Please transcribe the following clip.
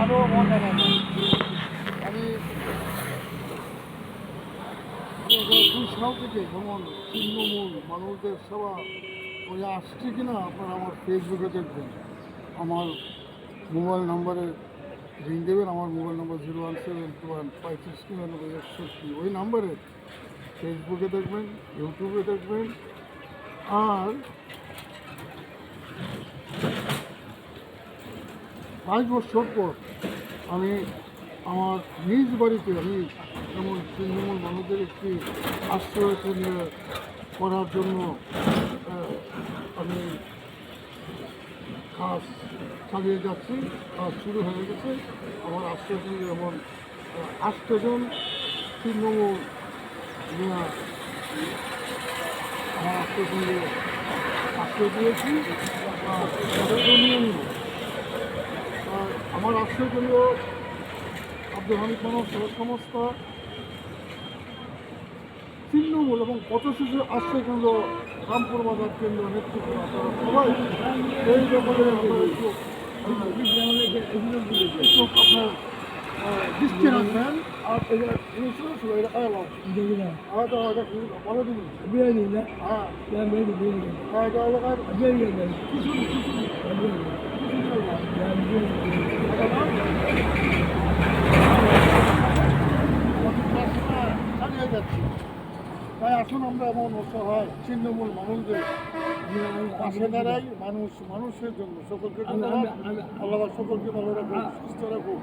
আরও মজা পাবেন আমি কুসাও থেকে যেমন তৃণমূল মানুষদের সেবা ওই আসছে কিনা আপনারা আমার ফেসবুকে দেখবেন। আমার মোবাইল নাম্বারে রিং দেবেন আমার mobile number zero one seven two one পঁয়ত্রিশ নিরানব্বই একষট্টি ওই নাম্বারে ফেসবুকে দেখবেন ইউটিউবে দেখবেন আর বাইশ বছর পর আমি আমার নিজ বাড়িতে আমি যেমন তৃণমূল মানুষদের একটি আশ্রয় কেন্দ্র করার জন্য আমি কাজ চালিয়ে যাচ্ছি, কাজ শুরু হয়ে গেছে। আমার আশ্রয় কেন্দ্রে যেমন আটজন তৃণমূল আমার আশ্রয় কেন্দ্রে আশ্রয় দিয়েছি। আর আমার আশ্রয় কেন্দ্র আব্দুল হামিদ মানব সেবা সংস্থা তৃণমূল এবং পথশিশু আশ্রয় কেন্দ্র রামপুর বাজার কেন্দ্র নেতৃত্ব আপনারা সবাই এই ব্যাপারে আপনারা একটু একটু আপনার আহ, দৃষ্টি রাখবেন আর এটা এটা শুনে শুনে এটা আয়ালাম আর এটা এটা বলে দিন হ্যাঁ হ্যাঁ এটা এলাকার কিছু চালিয়ে যাচ্ছি তাই আসুন আমরা এমন অসহায় ছিন্নমূল মানুষদের পাশে দাঁড়াই মানুষ মানুষের জন্য সকলকে আল্লাহ সকলকে ভালো রাখুন সুস্থ রাখুন।